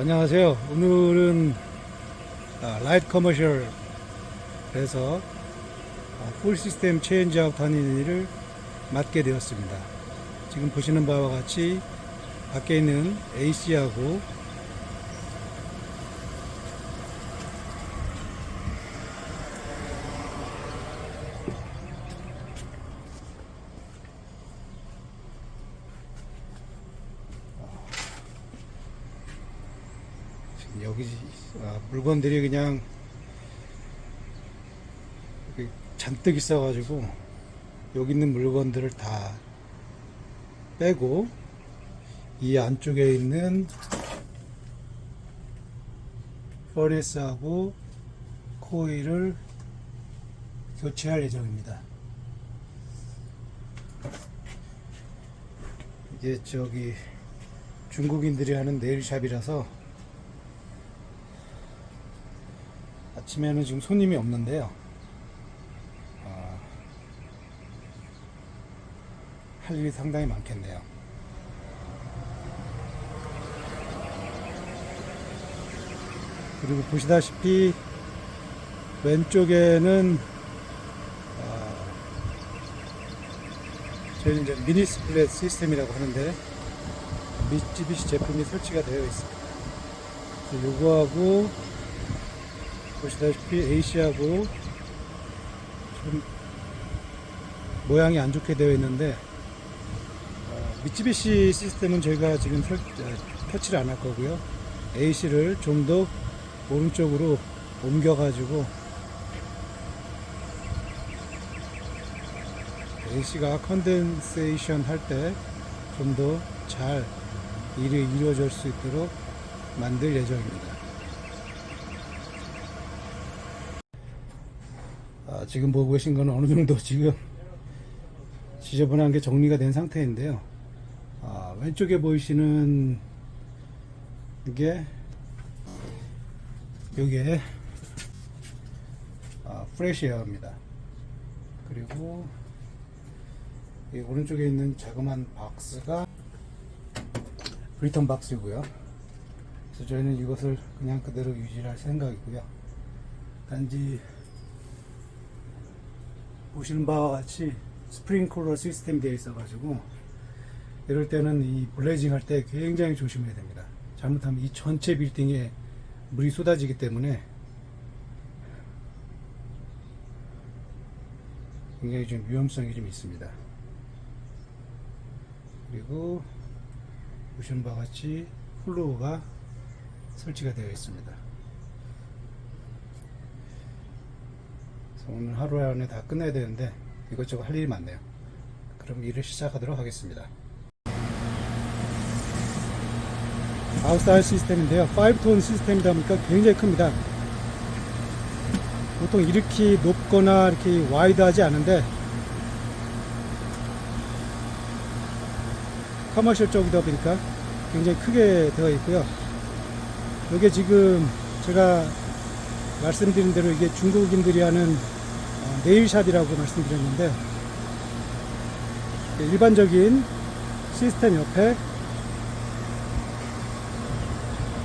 안녕하세요. 오늘은 아, 라이트 커머셜에서 아, 풀 시스템 체인지아웃 하는 일을 맡게 되었습니다. 지금 보시는 바와 같이 밖에 있는 AC하고 여기 아, 물건들이 그냥 잔뜩 있어가지고 여기 있는 물건들을 다 빼고 이 안쪽에 있는 퍼네스하고 코일을 교체할 예정입니다. 이게 저기 중국인들이 하는 네일샵이라서 아침에는 지금 손님이 없는데요. 아, 할 일이 상당히 많겠네요. 그리고 보시다시피 왼쪽에는 아, 저희 이제 미니 스플릿 시스템이라고 하는데 미쯔비시 제품이 설치가 되어 있습니다. 요거하고 보시다시피 A씨하고 좀 모양이 안 좋게 되어 있는데 어, 미쯔비시 시스템은 저희가 지금 설, 어, 터치를 안 할 거고요. A씨를 좀 더 오른쪽으로 옮겨 가지고 A씨가 컨덴세이션 할 때 좀 더 잘 일이 이루어질 수 있도록 만들 예정입니다. 아, 지금 보고 계신 건 어느 정도 지금 지저분한 게 정리가 된 상태인데요. 아, 왼쪽에 보이시는 게 이게 아, 프레시에어입니다. 그리고 이 오른쪽에 있는 자그만 박스가 브리턴 박스이고요. 그래서 저희는 이것을 그냥 그대로 유지할 생각이고요. 단지 보시는 바와 같이 스프링클러 시스템이 되어 있어 가지고 이럴 때는 이 블레이징 할 때 굉장히 조심해야 됩니다. 잘못하면 이 전체 빌딩에 물이 쏟아지기 때문에 굉장히 좀 위험성이 좀 있습니다. 그리고 보시는 바와 같이 플로어가 설치가 되어 있습니다. 그래서 오늘 하루 안에 다 끝내야 되는데 이것저것 할 일이 많네요. 그럼 일을 시작하도록 하겠습니다. 아웃사이드 시스템인데요. 5톤 시스템이다 보니까 굉장히 큽니다. 보통 이렇게 높거나 이렇게 와이드하지 않은데 커머셜 쪽이다 보니까 굉장히 크게 되어 있고요. 이게 지금 제가 말씀드린 대로 이게 중국인들이 하는 어, 네일샵이라고 말씀드렸는데 일반적인 시스템 옆에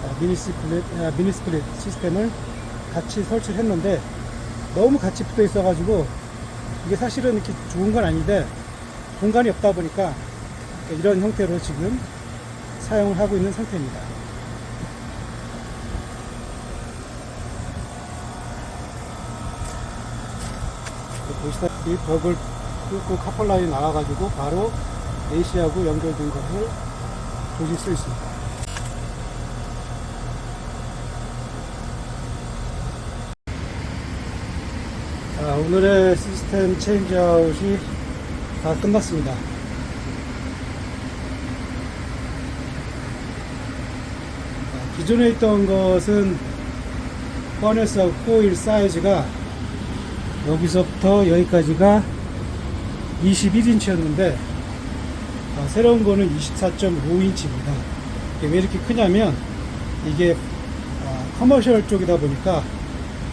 어, 미니 스플릿, 아, 미니 스플릿 시스템을 같이 설치를 했는데 너무 같이 붙어 있어가지고 이게 사실은 이렇게 좋은 건 아닌데 공간이 없다 보니까 이런 형태로 지금 사용을 하고 있는 상태입니다. 보시다시피 벽을 뚫고 카폴라인이 나와가지고 바로 AC하고 연결된 것을 보실 수 있습니다. 자, 오늘의 시스템 체인지아웃이 다 끝났습니다. 자, 기존에 있던 것은 퍼네스하고 코일 사이즈가 여기서부터 여기까지가 21인치였는데 아, 새로운 거는 24.5인치입니다. 왜 이렇게 크냐면 이게 아, 커머셜 쪽이다 보니까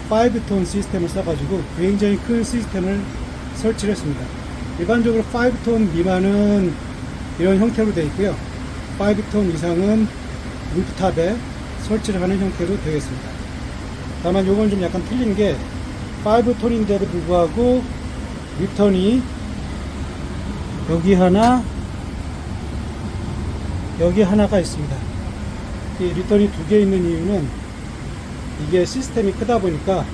5톤 시스템을 써가지고 굉장히 큰 시스템을 설치를 했습니다. 일반적으로 5톤 미만은 이런 형태로 되어 있고요. 5톤 이상은 루프탑에 설치를 하는 형태로 되어 있습니다. 다만 요건 좀 약간 틀린 게 5톤인데도 불구하고 리턴이 여기 하나 여기 하나가 있습니다. 이 리턴이 두 개 있는 이유는 이게 시스템이 크다 보니까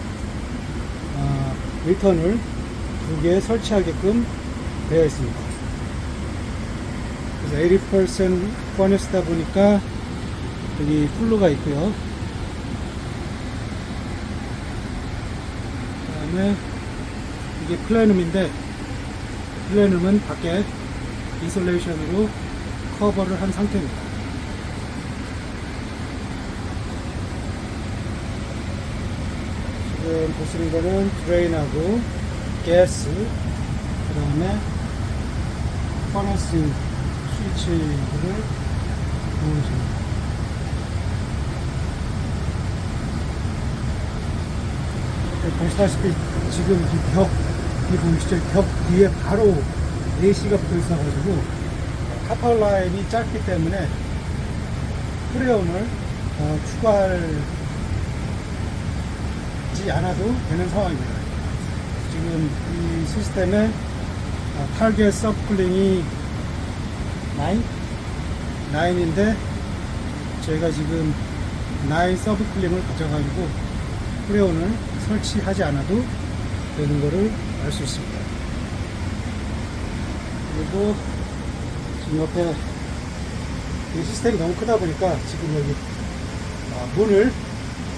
어, 리턴을 두 개 설치하게끔 되어 있습니다. 그래서 80% 꺼냈다 보니까 여기 풀루가 있고요. 그 다음에 이게 플래눔인데 플래눔은 밖에 이솔레이션으로 커버를 한 상태입니다. 지금 보시는 거는 드레인하고 가스 그 다음에 퍼너스 스위치를 보여줍니다. 보시다시피 지금 이 벽, 이 보이시죠? 벽 뒤에 바로 AC가 붙어 있어가지고 카파 라인이 짧기 때문에 프레온을 어, 추가하지 않아도 되는 상황입니다. 지금 이 시스템의 어, 타겟 서클링이 9? 9인데 저희가 지금 9 서브클링을 가져가지고 프레온을 설치하지 않아도 되는 것을 알 수 있습니다. 그리고 지금 옆에 이 시스템이 너무 크다 보니까 지금 여기 어, 문을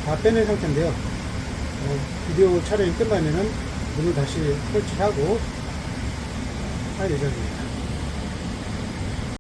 다 빼낸 상태인데요. 어, 비디오 촬영이 끝나면은 문을 다시 설치하고 할 예정입니다.